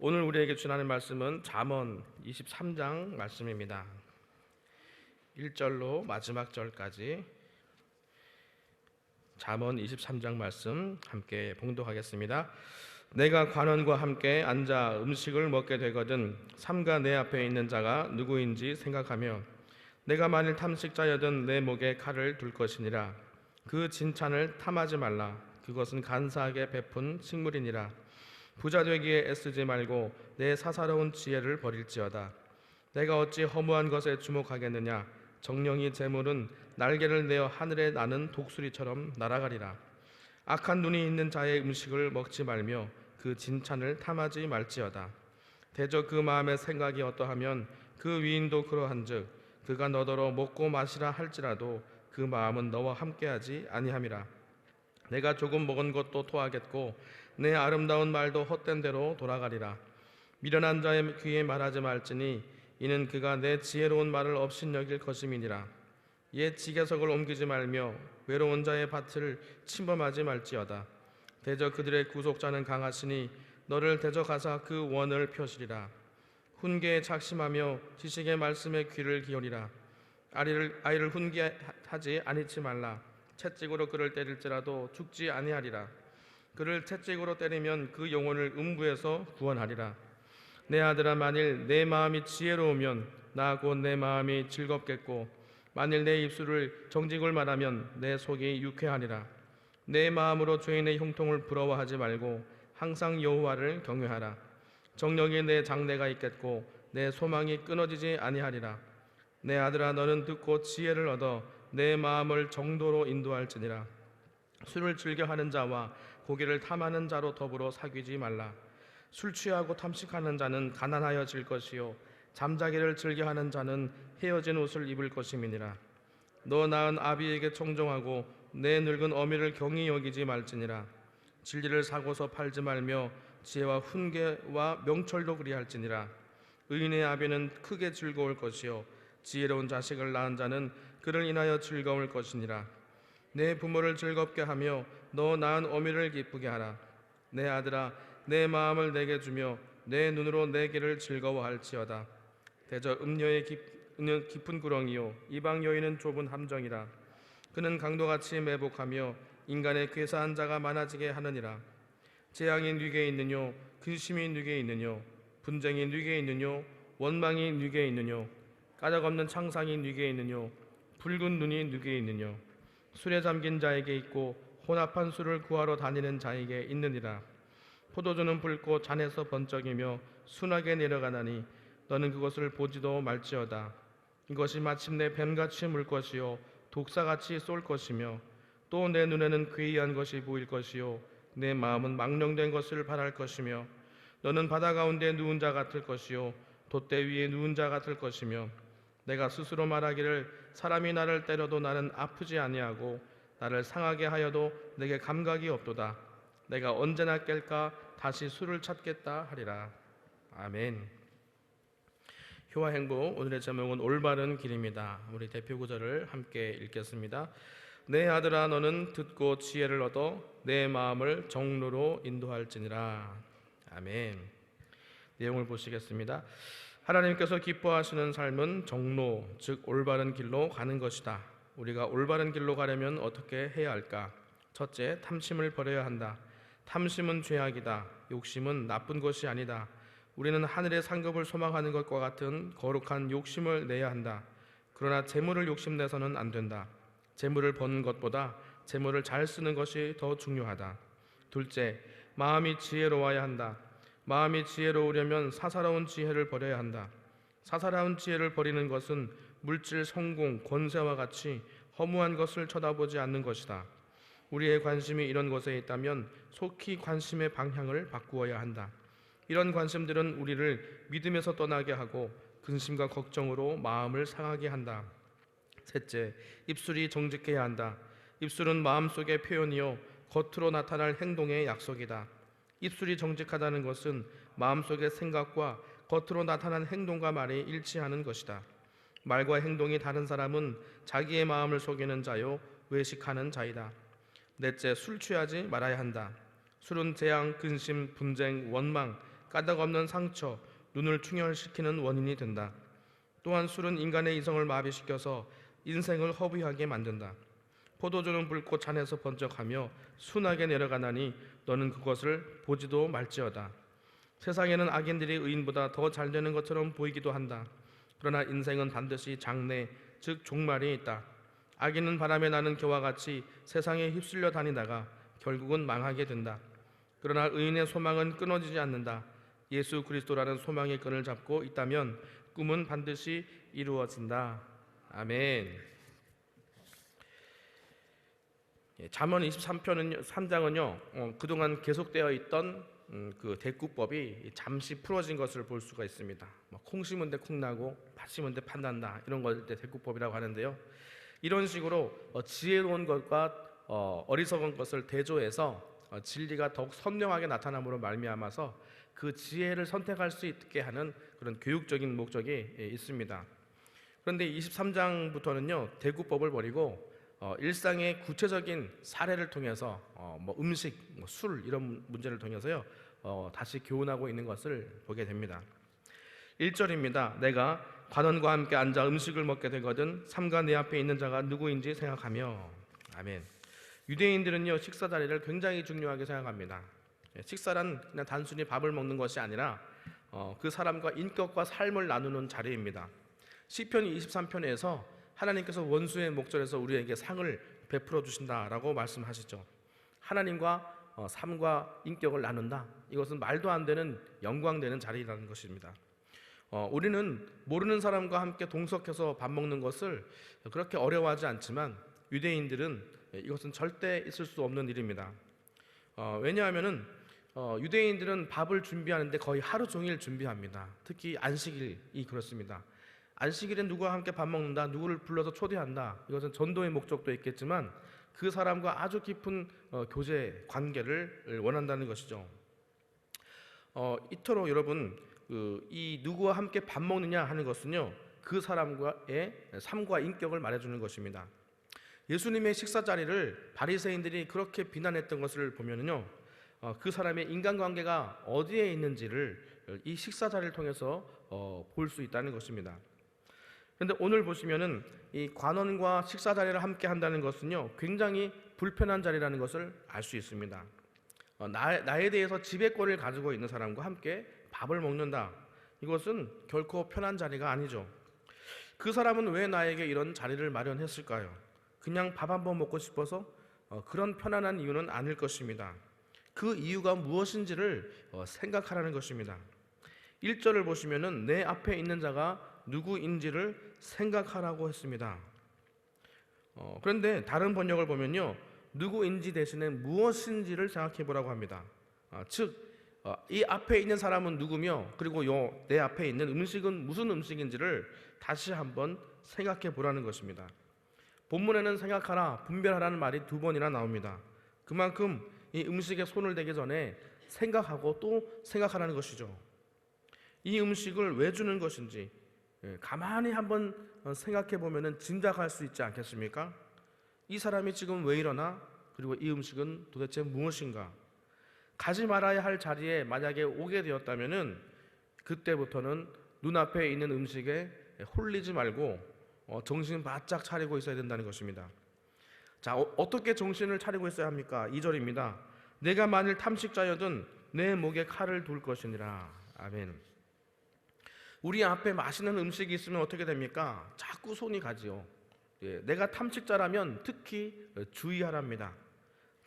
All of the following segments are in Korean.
오늘 우리에게 주하는 말씀은 잠언 23장 말씀입니다. 1절로 마지막 절까지 잠언 23장 말씀 함께 봉독하겠습니다. 내가 관원과 함께 앉아 음식을 먹게 되거든 삼가 내 앞에 있는 자가 누구인지 생각하며 내가 만일 탐식자여든 내 목에 칼을 둘 것이니라 그 진찬을 탐하지 말라 그것은 간사하게 베푼 식물이니라 부자 되기에 애쓰지 말고 내 사사로운 지혜를 버릴지어다. 내가 어찌 허무한 것에 주목하겠느냐? 정령이 재물은 날개를 내어 하늘에 나는 독수리처럼 날아가리라. 악한 눈이 있는 자의 음식을 먹지 말며 그 진찬을 탐하지 말지어다. 대저 그 마음의 생각이 어떠하면 그 위인도 그러한즉 그가 너더러 먹고 마시라 할지라도 그 마음은 너와 함께하지 아니함이라. 내가 조금 먹은 것도 토하겠고 내 아름다운 말도 헛된 대로 돌아가리라. 미련한 자의 귀에 말하지 말지니 이는 그가 내 지혜로운 말을 업신여길 것임이니라. 옛 지게석을 옮기지 말며 외로운 자의 밭을 침범하지 말지어다. 대저 그들의 구속자는 강하시니 너를 대저 가사 그 원을 펴시리라. 훈계에 착심하며 지식의 말씀에 귀를 기울이라. 아이를 아이를 훈계하지 아니치 말라. 채찍으로 그를 때릴지라도 죽지 아니하리라 그를 채찍으로 때리면 그 영혼을 음부에서 구원하리라. 내 아들아 만일 내 마음이 지혜로우면 나 곧 내 마음이 즐겁겠고 만일 내 입술을 정직을 말하면 내 속이 유쾌하리라. 내 마음으로 죄인의 형통을 부러워하지 말고 항상 여호와를 경외하라. 정령이 내 장래가 있겠고 내 소망이 끊어지지 아니하리라. 내 아들아 너는 듣고 지혜를 얻어 내 마음을 정도로 인도할지니라. 술을 즐겨 하는 자와 고기를 탐하는 자로 더불어 사귀지 말라. 술 취하고 탐식하는 자는 가난하여 질 것이요. 잠자기를 즐겨 하는 자는 헤어진 옷을 입을 것임이니라. 너 낳은 아비에게 청종하고 내 늙은 어미를 경히 여기지 말지니라. 진리를 사고서 팔지 말며 지혜와 훈계와 명철도 그리할지니라. 의인의 아비는 크게 즐거울 것이요. 지혜로운 자식을 낳은 자는 그를 인하여 즐거울 것이니라 내 부모를 즐겁게 하며 너 낳은 어미를 기쁘게 하라. 내 아들아 내 마음을 내게 주며 내 눈으로 내 길을 즐거워할지어다. 대저 음녀의 깊은 구렁이요 이방 여인은 좁은 함정이라. 그는 강도같이 매복하며 인간의 괴사한 자가 많아지게 하느니라. 재앙이 누게 있느뇨? 근심이 누게 있느뇨? 분쟁이 누게 있느뇨? 원망이 누게 있느뇨? 까닭없는 창상이 누게 있느뇨? 붉은 눈이 누게 있느뇨 술에 잠긴 자에게 있고 혼합한 술을 구하러 다니는 자에게 있느니라. 포도주는 붉고 잔에서 번쩍이며 순하게 내려가나니 너는 그것을 보지도 말지어다. 이것이 마침내 뱀같이 물 것이요 독사같이 쏠 것이며 또 내 눈에는 괴이한 것이 보일 것이요 내 마음은 망령된 것을 바랄 것이며 너는 바다 가운데 누운 자 같을 것이요 돛대 위에 누운 자 같을 것이며 내가 스스로 말하기를 사람이 나를 때려도 나는 아프지 아니하고 나를 상하게 하여도 내게 감각이 없도다. 내가 언제나 깰까? 다시 술을 찾겠다 하리라. 아멘. 효와 행복 오늘의 제목은 올바른 길입니다. 우리 대표 구절을 함께 읽겠습니다. 내 아들아 너는 듣고 지혜를 얻어 내 마음을 정로로 인도할지니라. 아멘. 내용을 보시겠습니다 하나님께서 기뻐하시는 삶은 정로 즉 올바른 길로 가는 것이다. 우리가 올바른 길로 가려면 어떻게 해야 할까? 첫째 탐심을 버려야 한다. 탐심은 죄악이다. 욕심은 나쁜 것이 아니다. 우리는 하늘의 상급을 소망하는 것과 같은 거룩한 욕심을 내야 한다. 그러나 재물을 욕심내서는 안 된다. 재물을 버는 것보다 재물을 잘 쓰는 것이 더 중요하다. 둘째, 마음이 지혜로워야 한다. 마음이 지혜로우려면 사사로운 지혜를 버려야 한다. 사사로운 지혜를 버리는 것은 물질, 성공, 권세와 같이 허무한 것을 쳐다보지 않는 것이다. 우리의 관심이 이런 것에 있다면 속히 관심의 방향을 바꾸어야 한다. 이런 관심들은 우리를 믿음에서 떠나게 하고 근심과 걱정으로 마음을 상하게 한다. 셋째, 입술이 정직해야 한다. 입술은 마음속의 표현이요 겉으로 나타날 행동의 약속이다. 입술이 정직하다는 것은 마음속의 생각과 겉으로 나타난 행동과 말이 일치하는 것이다. 말과 행동이 다른 사람은 자기의 마음을 속이는 자요 외식하는 자이다. 넷째, 술 취하지 말아야 한다. 술은 재앙, 근심, 분쟁, 원망, 까닭 없는 상처, 눈을 충혈시키는 원인이 된다. 또한 술은 인간의 이성을 마비시켜서 인생을 허비하게 만든다. 포도주는 붉고 잔에서 번쩍하며 순하게 내려가나니 너는 그것을 보지도 말지어다. 세상에는 악인들이 의인보다 더 잘 되는 것처럼 보이기도 한다. 그러나 인생은 반드시 장래, 즉 종말이 있다. 악인은 바람에 나는 겨와 같이 세상에 휩쓸려 다니다가 결국은 망하게 된다. 그러나 의인의 소망은 끊어지지 않는다. 예수 그리스도라는 소망의 끈을 잡고 있다면 꿈은 반드시 이루어진다. 아멘. 예, 잠언 23편은 3장은요 어, 그동안 계속되어 있던 음, 그 대꾸법이 잠시 풀어진 것을 볼 수가 있습니다. 뭐, 콩 심은 데 콩 나고 팥 심은 데팥 난다 이런 것을 때 대꾸법이라고 하는데요. 이런 식으로 어, 지혜로운 것과 어, 어리석은 것을 대조해서 어, 진리가 더욱 선명하게 나타남으로 말미암아서 그 지혜를 선택할 수 있게 하는 그런 교육적인 목적이 예, 있습니다. 그런데 23장부터는요 대구법을 버리고 어, 일상의 구체적인 사례를 통해서 어, 뭐 음식, 뭐 술 이런 문제를 통해서요 어, 다시 교훈하고 있는 것을 보게 됩니다. 1절입니다. 내가 관원과 함께 앉아 음식을 먹게 되거든 삼가 내 앞에 있는 자가 누구인지 생각하며 아멘. 유대인들은요 식사 자리를 굉장히 중요하게 생각합니다. 예, 식사란 그냥 단순히 밥을 먹는 것이 아니라 어, 그 사람과 인격과 삶을 나누는 자리입니다. 시편 23편에서 하나님께서 원수의 목전에서 우리에게 상을 베풀어 주신다라고 말씀하시죠. 하나님과 어, 삶과 인격을 나눈다. 이것은 말도 안 되는 영광되는 자리라는 것입니다. 어, 우리는 모르는 사람과 함께 동석해서 밥 먹는 것을 그렇게 어려워하지 않지만 유대인들은 이것은 절대 있을 수 없는 일입니다. 어, 왜냐하면은 어, 유대인들은 밥을 준비하는데 거의 하루 종일 준비합니다. 특히 안식일이 그렇습니다. 안식일에 누구와 함께 밥 먹는다, 누구를 불러서 초대한다. 이것은 전도의 목적도 있겠지만 그 사람과 아주 깊은 어, 교제 관계를 원한다는 것이죠. 어, 이토록 여러분 그, 이 누구와 함께 밥 먹느냐 하는 것은요 그 사람과의 삶과 인격을 말해주는 것입니다. 예수님의 식사 자리를 바리새인들이 그렇게 비난했던 것을 보면은요 어, 그 사람의 인간관계가 어디에 있는지를 이 식사 자리를 통해서 어, 볼 수 있다는 것입니다. 그런데 오늘 보시면은 이 관원과 식사 자리를 함께 한다는 것은요 굉장히 불편한 자리라는 것을 알 수 있습니다. 어, 나, 나에 대해서 지배권을 가지고 있는 사람과 함께 밥을 먹는다. 이것은 결코 편한 자리가 아니죠. 그 사람은 왜 나에게 이런 자리를 마련했을까요? 그냥 밥 한 번 먹고 싶어서 어, 그런 편안한 이유는 아닐 것입니다. 그 이유가 무엇인지를 어, 생각하라는 것입니다. 1절을 보시면은 내 앞에 있는 자가 누구인지를 생각하라고 했습니다. 어, 그런데 다른 번역을 보면요. 누구인지 대신에 무엇인지를 생각해 보라고 합니다. 아, 즉, 어, 이 앞에 있는 사람은 누구며 그리고 요 내 앞에 있는 음식은 무슨 음식인지를 다시 한번 생각해 보라는 것입니다. 본문에는 생각하라, 분별하라는 말이 두 번이나 나옵니다. 그만큼 이 음식에 손을 대기 전에 생각하고 또 생각하라는 것이죠. 이 음식을 왜 주는 것인지 예, 가만히 한번 생각해 보면은 짐작할 수 있지 않겠습니까? 이 사람이 지금 왜 이러나? 그리고 이 음식은 도대체 무엇인가? 가지 말아야 할 자리에 만약에 오게 되었다면은 그때부터는 눈앞에 있는 음식에 홀리지 말고 어, 정신 바짝 차리고 있어야 된다는 것입니다. 자, 어, 떻게 정신을 차리고 있어야 합니까? 2절입니다. 내가 만일 탐식자여든 내 목에 칼을 둘 것이니라. 아멘. 우리 앞에 맛있는 음식이 있으면 어떻게 됩니까? 자꾸 손이 가지요. 예, 내가 탐식자라면 특히 주의하랍니다.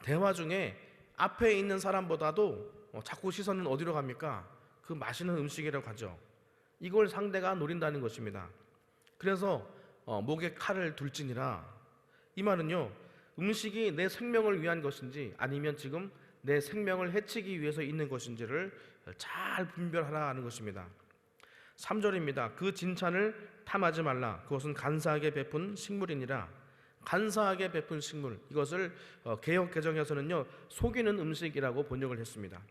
대화 중에 앞에 있는 사람보다도 어, 자꾸 시선은 어디로 갑니까? 그 맛있는 음식이라고 하죠. 이걸 상대가 노린다는 것입니다. 그래서 어, 목에 칼을 둘지니라. 이 말은요, 음식이 내 생명을 위한 것인지 아니면 지금 내 생명을 해치기 위해서 있는 것인지를 잘 분별하라는 것입니다. 3절입니다. 그 진찬을 탐하지 말라. 그것은 간사하게 베푼 식물이니라. 간사하게 베푼 식물. 이것을 어, 개혁 개정에서는요 속이는 음식이라고 번역을 했습니다.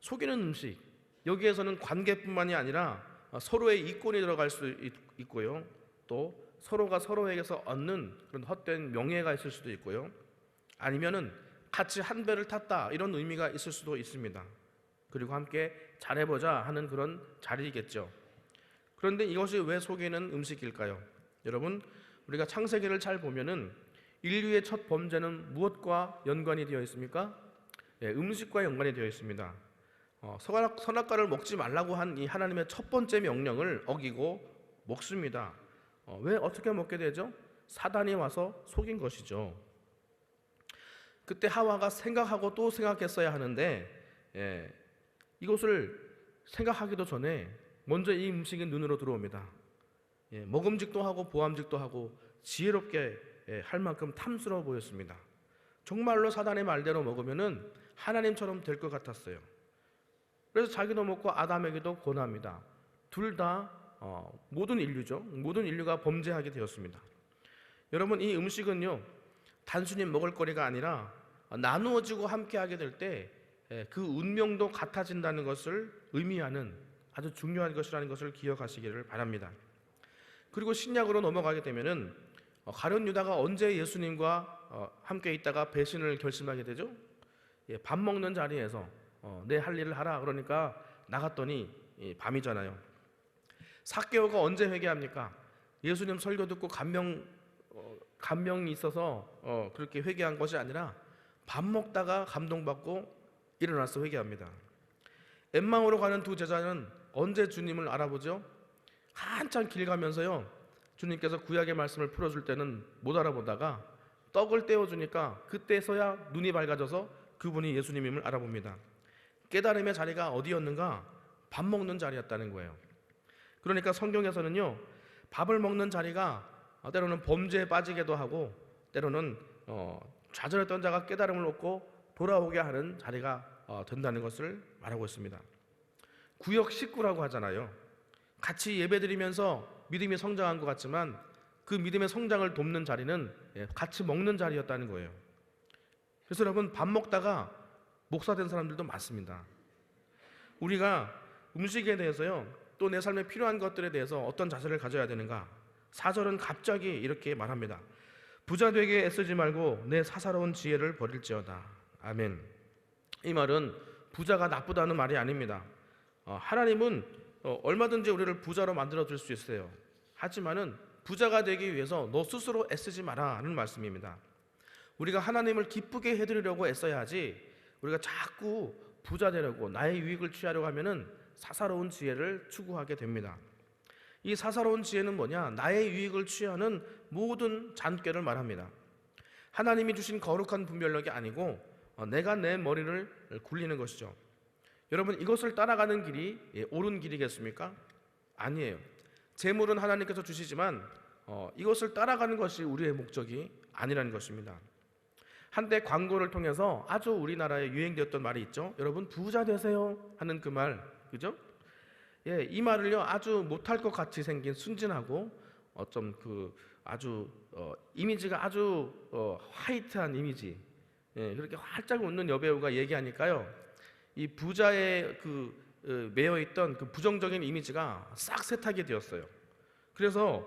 속이는 음식. 여기에서는 관계뿐만이 아니라 어, 서로의 이권이 들어갈 수 있, 고요 또 서로가 서로에게서 얻는 그런 헛된 명예가 있을 수도 있고요. 아니면은 같이 한 배를 탔다 이런 의미가 있을 수도 있습니다. 그리고 함께 잘해보자 하는 그런 자리이겠죠. 그런데 이것이 왜 속이는 음식일까요? 여러분, 우리가 창세기를 잘 보면은 인류의 첫 범죄는 무엇과 연관이 되어 있습니까? 예, 음식과 연관이 되어 있습니다. 어, 선악, 선악과를 먹지 말라고 한 이 하나님의 첫 번째 명령을 어기고 먹습니다. 어, 왜 어떻게 먹게 되죠? 사단이 와서 속인 것이죠. 그때 하와가 생각하고 또 생각했어야 하는데 예, 이것을 생각하기도 전에 먼저 이 음식이 눈으로 들어옵니다. 예, 먹음직도 하고 보암직도 하고 지혜롭게 예, 할 만큼 탐스러워 보였습니다. 정말로 사단의 말대로 먹으면은 하나님처럼 될 것 같았어요. 그래서 자기도 먹고 아담에게도 권합니다. 둘다 어, 모든 인류죠. 모든 인류가 범죄하게 되었습니다. 여러분 이 음식은요 단순히 먹을 거리가 아니라 나누어지고 함께하게 될 때 그 운명도 같아진다는 것을 의미하는 아주 중요한 것이라는 것을 기억하시기를 바랍니다. 그리고 신약으로 넘어가게 되면은 어, 가룟 유다가 언제 예수님과 어, 함께 있다가 배신을 결심하게 되죠? 예, 밥 먹는 자리에서 어, 내할 일을 하라 그러니까 나갔더니 예, 밤이잖아요. 사개오가 언제 회개합니까? 예수님 설교 듣고 감명 어, 감명이 있어서 어, 그렇게 회개한 것이 아니라 밥 먹다가 감동받고 일어나서 회개합니다. 엠마오로 가는 두 제자는 언제 주님을 알아보죠? 한참 길 가면서요. 주님께서 구약의 말씀을 풀어줄 때는 못 알아보다가 떡을 떼어주니까 그때서야 눈이 밝아져서 그분이 예수님임을 알아봅니다. 깨달음의 자리가 어디였는가? 밥 먹는 자리였다는 거예요. 그러니까 성경에서는요, 밥을 먹는 자리가 때로는 범죄에 빠지기도 하고, 때로는 어, 좌절했던 자가 깨달음을 얻고 돌아오게 하는 자리가 어, 된다는 것을 말하고 있습니다. 구역 식구라고 하잖아요. 같이 예배드리면서 믿음이 성장한 것 같지만 그 믿음의 성장을 돕는 자리는 예, 같이 먹는 자리였다는 거예요. 그래서 여러분 밥 먹다가 목사 된 사람들도 많습니다. 우리가 음식에 대해서요, 또 내 삶에 필요한 것들에 대해서 어떤 자세를 가져야 되는가? 사절은 갑자기 이렇게 말합니다. 부자 되게 애쓰지 말고 내 사사로운 지혜를 버릴지어다. 아멘. 이 말은 부자가 나쁘다는 말이 아닙니다. 어, 하나님은 어, 얼마든지 우리를 부자로 만들어 줄 수 있어요. 하지만은 부자가 되기 위해서 너 스스로 애쓰지 마라는 말씀입니다. 우리가 하나님을 기쁘게 해드리려고 애써야 하지 우리가 자꾸 부자 되려고 나의 유익을 취하려고 하면은 사사로운 지혜를 추구하게 됩니다. 이 사사로운 지혜는 뭐냐? 나의 유익을 취하는 모든 잔꾀를 말합니다. 하나님이 주신 거룩한 분별력이 아니고 어, 내가 내 머리를 굴리는 것이죠. 여러분 이것을 따라가는 길이 예, 옳은 길이겠습니까? 아니에요. 재물은 하나님께서 주시지만 어, 이것을 따라가는 것이 우리의 목적이 아니라는 것입니다. 한때 광고를 통해서 아주 우리나라에 유행되었던 말이 있죠. 여러분 부자 되세요 하는 그 말, 그죠? 예, 이 말을요 아주 못할 것 같이 생긴 순진하고 어쩜 그 아주 어, 이미지가 아주 어, 화이트한 이미지, 예, 그렇게 활짝 웃는 여배우가 얘기하니까요. 이 부자의 그 어, 매여 있던 그 부정적인 이미지가 싹 세탁이 되었어요. 그래서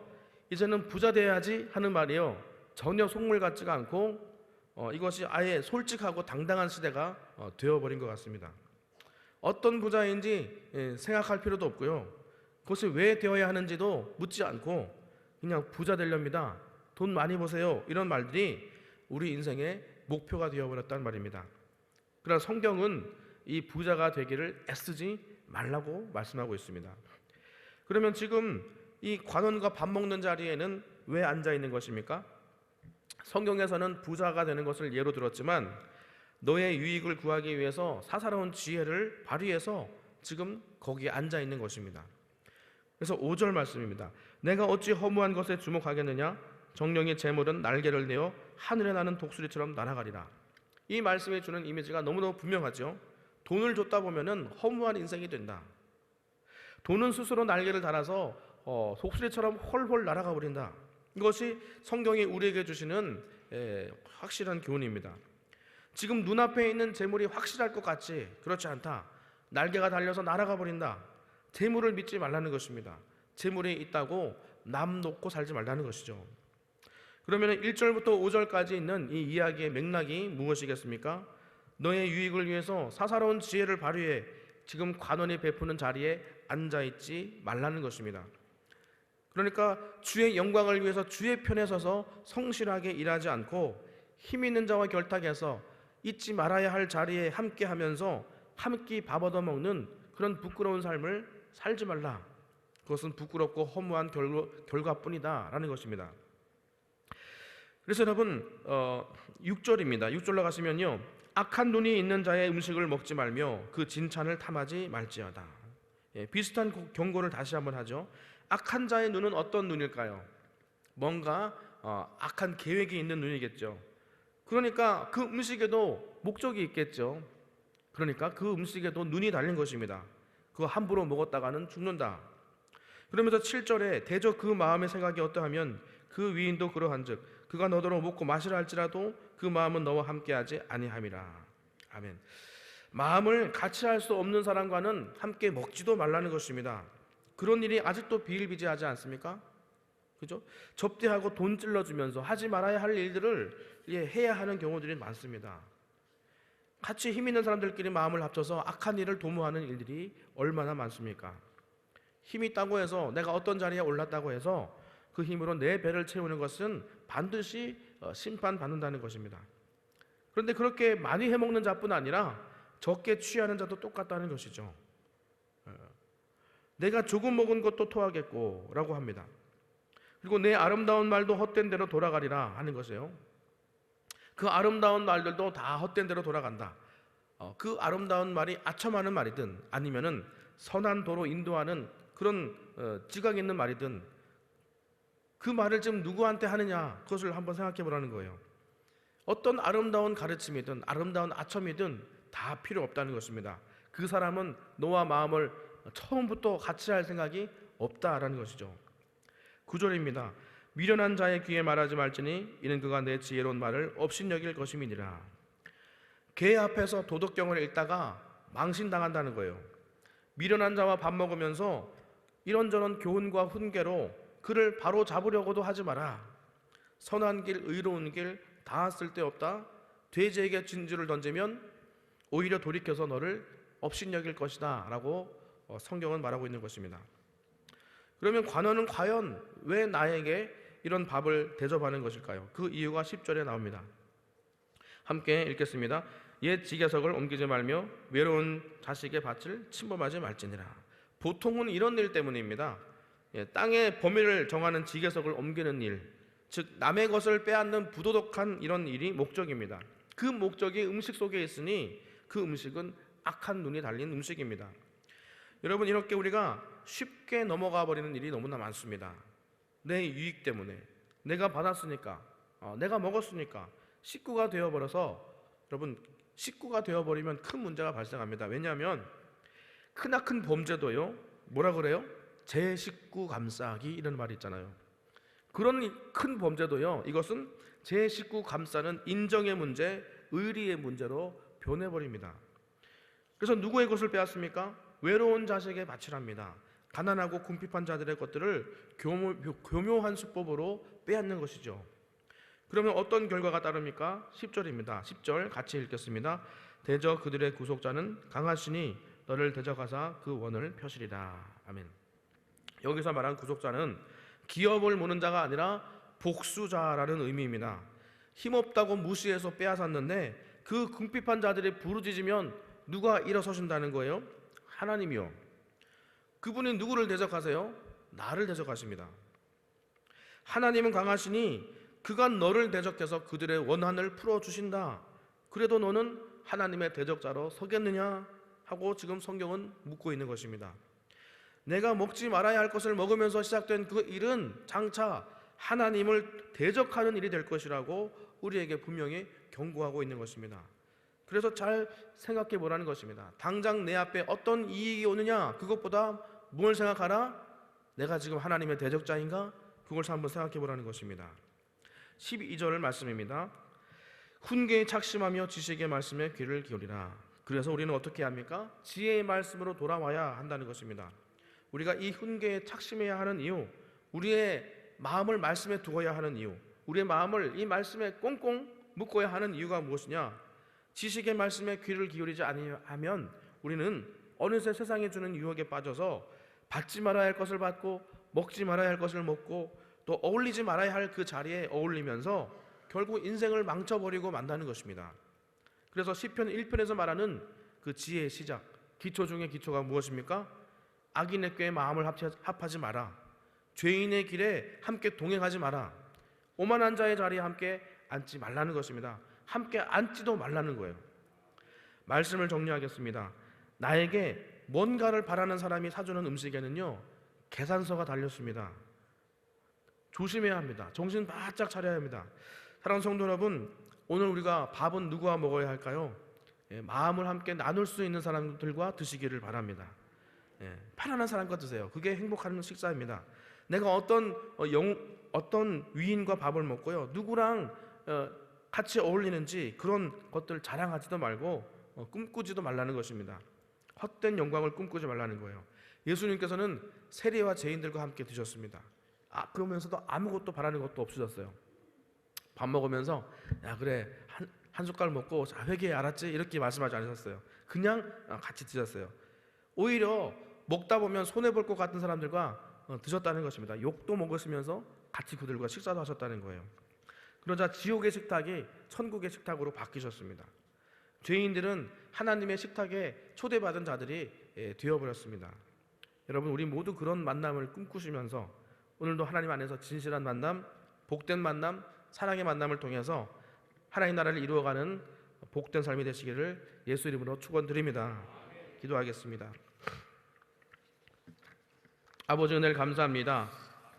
이제는 부자 돼야지 하는 말이요 전혀 속물 같지가 않고 어, 이것이 아예 솔직하고 당당한 시대가 어, 되어버린 것 같습니다. 어떤 부자인지 예, 생각할 필요도 없고요. 그것이 왜 되어야 하는지도 묻지 않고 그냥 부자 되렵니다. 돈 많이 버세요. 이런 말들이 우리 인생의 목표가 되어버렸단 말입니다. 그러나 성경은 이 부자가 되기를 애쓰지 말라고 말씀하고 있습니다. 그러면 지금 이 관원과 밥 먹는 자리에는 왜 앉아 있는 것입니까? 성경에서는 부자가 되는 것을 예로 들었지만 너의 유익을 구하기 위해서 사사로운 지혜를 발휘해서 지금 거기에 앉아 있는 것입니다. 그래서 5절 말씀입니다. 내가 어찌 허무한 것에 주목하겠느냐? 정령의 재물은 날개를 내어 하늘에 나는 독수리처럼 날아가리라. 이 말씀에 주는 이미지가 너무너무 분명하죠. 돈을 줬다 보면은 허무한 인생이 된다. 돈은 스스로 날개를 달아서 어, 독수리처럼 홀홀 날아가 버린다. 이것이 성경이 우리에게 주시는 에, 확실한 교훈입니다. 지금 눈앞에 있는 재물이 확실할 것 같지 그렇지 않다. 날개가 달려서 날아가 버린다. 재물을 믿지 말라는 것입니다. 재물이 있다고 남 놓고 살지 말라는 것이죠. 그러면 1절부터 5절까지 있는 이 이야기의 맥락이 무엇이겠습니까? 너의 유익을 위해서 사사로운 지혜를 발휘해 지금 관원이 베푸는 자리에 앉아 있지 말라는 것입니다. 그러니까 주의 영광을 위해서 주의 편에 서서 성실하게 일하지 않고 힘 있는 자와 결탁해서 잊지 말아야 할 자리에 함께 하면서 함께 밥 얻어 먹는 그런 부끄러운 삶을 살지 말라. 그것은 부끄럽고 허무한 결과, 결과뿐이다라는 것입니다. 그래서 여러분 어, 6절입니다. 6절로 가시면요. 악한 눈이 있는 자의 음식을 먹지 말며 그 진찬을 탐하지 말지어다. 예, 비슷한 고- 경고를 다시 한번 하죠. 악한 자의 눈은 어떤 눈일까요? 뭔가 어, 악한 계획이 있는 눈이겠죠. 그러니까 그 음식에도 목적이 있겠죠. 그러니까 그 음식에도 눈이 달린 것입니다. 그거 함부로 먹었다가는 죽는다. 그러면서 7절에 대저 그 마음의 생각이 어떠하면 그 위인도 그러한즉 그가 너더러 먹고 마시라 할지라도 그 마음은 너와 함께하지 아니함이라. 아멘. 마음을 같이 할 수 없는 사람과는 함께 먹지도 말라는 것입니다. 그런 일이 아직도 비일비재하지 않습니까? 그죠? 접대하고 돈 찔러주면서 하지 말아야 할 일들을 예, 해야 하는 경우들이 많습니다. 같이 힘 있는 사람들끼리 마음을 합쳐서 악한 일을 도모하는 일들이 얼마나 많습니까? 힘이 있다고 해서 내가 어떤 자리에 올랐다고 해서 그 힘으로 내 배를 채우는 것은 반드시 어, 심판받는다는 것입니다. 그런데 그렇게 많이 해먹는 자뿐 아니라 적게 취하는 자도 똑같다는 것이죠. 어, 내가 조금 먹은 것도 토하겠고 라고 합니다. 그리고 내 아름다운 말도 헛된 대로 돌아가리라 하는 것이에요. 그 아름다운 말들도 다 헛된 대로 돌아간다. 어, 그 아름다운 말이 아첨하는 말이든 아니면은 선한 도로 인도하는 그런 어, 지각 있는 말이든 그 말을 지금 누구한테 하느냐 그것을 한번 생각해 보라는 거예요. 어떤 아름다운 가르침이든 아름다운 아첨이든 다 필요 없다는 것입니다. 그 사람은 너와 마음을 처음부터 같이 할 생각이 없다라는 것이죠. 구절입니다. 미련한 자의 귀에 말하지 말지니 이는 그가 내 지혜로운 말을 업신여길 것임이니라. 개 앞에서 도덕경을 읽다가 망신당한다는 거예요. 미련한 자와 밥 먹으면서 이런저런 교훈과 훈계로 그를 바로 잡으려고도 하지 마라. 선한 길, 의로운 길 다 쓸데없다. 돼지에게 진주를 던지면 오히려 돌이켜서 너를 업신여길 것이다 라고 어, 성경은 말하고 있는 것입니다. 그러면 관원은 과연 왜 나에게 이런 밥을 대접하는 것일까요? 그 이유가 10절에 나옵니다. 함께 읽겠습니다. 옛 지게석을 옮기지 말며 외로운 자식의 밭을 침범하지 말지니라. 보통은 이런 일 때문입니다. 예, 땅의 범위를 정하는 지게석을 옮기는 일, 즉 남의 것을 빼앗는 부도덕한 이런 일이 목적입니다. 그 목적이 음식 속에 있으니 그 음식은 악한 눈이 달린 음식입니다. 여러분 이렇게 우리가 쉽게 넘어가 버리는 일이 너무나 많습니다. 내 유익 때문에 내가 받았으니까 어, 내가 먹었으니까 식구가 되어 버려서 여러분 식구가 되어 버리면 큰 문제가 발생합니다. 왜냐하면 크나큰 범죄도요 뭐라 그래요? 제 식구 감싸기 이런 말이 있잖아요. 그런 큰 범죄도요 이것은 제 식구 감싸는 인정의 문제, 의리의 문제로 변해버립니다. 그래서 누구의 것을 빼앗습니까? 외로운 자식의 바치랍니다. 가난하고 궁핍한 자들의 것들을 교묘, 교묘 한 수법으로 빼앗는 것이죠. 그러면 어떤 결과가 따릅니까? 10절입니다. 10절 같이 읽겠습니다. 대저 그들의 구속자는 강하시니 너를 대적하사 그 원을 펴시리라. 아멘. 여기서 말한 구속자는 기업을 모는 자가 아니라 복수자라는 의미입니다. 힘없다고 무시해서 빼앗았는데 그 궁핍한 자들이 부르짖으면 누가 일어서신다는 거예요? 하나님이요. 그분이 누구를 대적하세요? 나를 대적하십니다. 하나님은 강하시니 그가 너를 대적해서 그들의 원한을 풀어 주신다. 그래도 너는 하나님의 대적자로 서겠느냐 하고 지금 성경은 묻고 있는 것입니다. 내가 먹지 말아야 할 것을 먹으면서 시작된 그 일은 장차 하나님을 대적하는 일이 될 것이라고 우리에게 분명히 경고하고 있는 것입니다. 그래서 잘 생각해 보라는 것입니다. 당장 내 앞에 어떤 이익이 오느냐 그것보다 뭘 생각하라? 내가 지금 하나님의 대적자인가? 그걸 한번 생각해 보라는 것입니다. 12절 말씀입니다. 훈계에 착심하며 지식의 말씀에 귀를 기울이라. 그래서 우리는 어떻게 합니까? 지혜의 말씀으로 돌아와야 한다는 것입니다. 우리가 이 훈계에 착심해야 하는 이유, 우리의 마음을 말씀에 두어야 하는 이유, 우리의 마음을 이 말씀에 꽁꽁 묶어야 하는 이유가 무엇이냐? 지식의 말씀에 귀를 기울이지 아니하면 우리는 어느새 세상에 주는 유혹에 빠져서 받지 말아야 할 것을 받고 먹지 말아야 할 것을 먹고 또 어울리지 말아야 할 그 자리에 어울리면서 결국 인생을 망쳐버리고 만나는 것입니다. 그래서 시편 1편에서 말하는 그 지혜의 시작 기초 중에 기초가 무엇입니까? 악인의 꾀에 마음을 합하지 마라. 죄인의 길에 함께 동행하지 마라. 오만한 자의 자리에 함께 앉지 말라는 것입니다. 함께 앉지도 말라는 거예요. 말씀을 정리하겠습니다. 나에게 뭔가를 바라는 사람이 사주는 음식에는요 계산서가 달렸습니다. 조심해야 합니다. 정신 바짝 차려야 합니다. 사랑하는 성도 여러분, 오늘 우리가 밥은 누구와 먹어야 할까요? 예, 마음을 함께 나눌 수 있는 사람들과 드시기를 바랍니다. 예, 편안한 사람과 드세요. 그게 행복한 식사입니다. 내가 어떤 어, 영, 어떤 위인과 밥을 먹고요, 누구랑 어, 같이 어울리는지 그런 것들 자랑하지도 말고 어, 꿈꾸지도 말라는 것입니다. 헛된 영광을 꿈꾸지 말라는 거예요. 예수님께서는 세리와 죄인들과 함께 드셨습니다. 아 그러면서도 아무것도 바라는 것도 없으셨어요. 밥 먹으면서 야 그래 한, 한 숟갈 먹고 자 회개해 알았지 이렇게 말씀하지 않으셨어요. 그냥 어, 같이 드셨어요. 오히려 먹다 보면 손해 볼 것 같은 사람들과 어, 드셨다는 것입니다. 욕도 먹으시면서 같이 그들과 식사도 하셨다는 거예요. 그러자 지옥의 식탁이 천국의 식탁으로 바뀌셨습니다. 죄인들은 하나님의 식탁에 초대받은 자들이 예, 되어버렸습니다. 여러분 우리 모두 그런 만남을 꿈꾸시면서 오늘도 하나님 안에서 진실한 만남, 복된 만남, 사랑의 만남을 통해서 하나님 나라를 이루어가는 복된 삶이 되시기를 예수 이름으로 축원드립니다. 기도하겠습니다. 아버지 은혜를 감사합니다.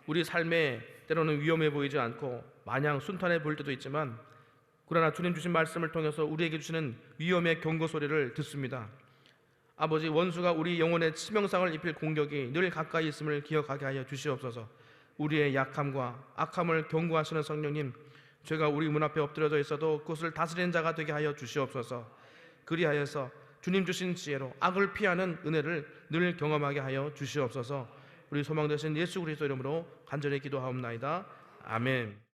우리 삶에 때로는 위험해 보이지 않고 마냥 순탄해 보일 때도 있지만 그러나 주님 주신 말씀을 통해서 우리에게 주시는 위험의 경고 소리를 듣습니다. 아버지 원수가 우리 영혼에 치명상을 입힐 공격이 늘 가까이 있음을 기억하게 하여 주시옵소서. 우리의 약함과 악함을 경고하시는 성령님, 죄가 우리 문 앞에 엎드려져 있어도 그것을 다스리는 자가 되게 하여 주시옵소서. 그리하여서 주님 주신 지혜로 악을 피하는 은혜를 늘 경험하게 하여 주시옵소서. 우리 소망 되신 예수 그리스도 이름으로 간절히 기도하옵나이다. 아멘.